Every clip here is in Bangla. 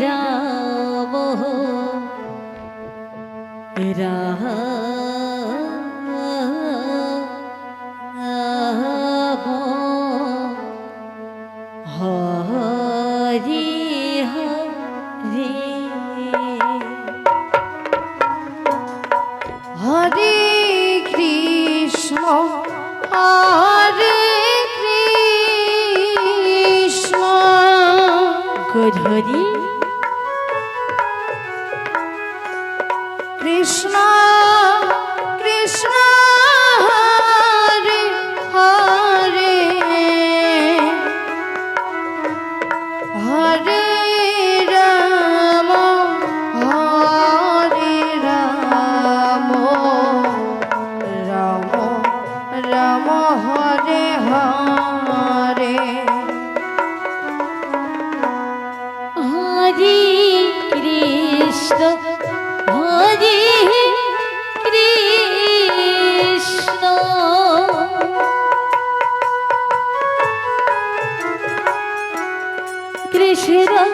রাম রাম হরে হরে হরে কৃষ্ণ হরে কৃষ্ণ গধূলি কৃষ্ণ কৃষ্ণ কৃষ্ণ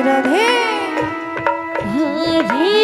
রাধে। রাধে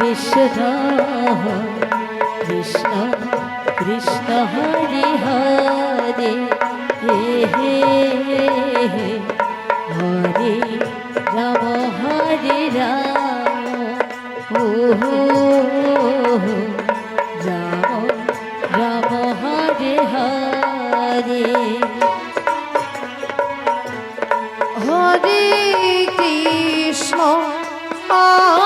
কৃষ্ণ কৃষ্ণ কৃষ্ণ হরে হরে, হে হে হরে রাম হরে রাম ও রাম রাম, হরে হরে। হরে কৃষ্ণ হরে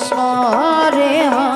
সরে হয়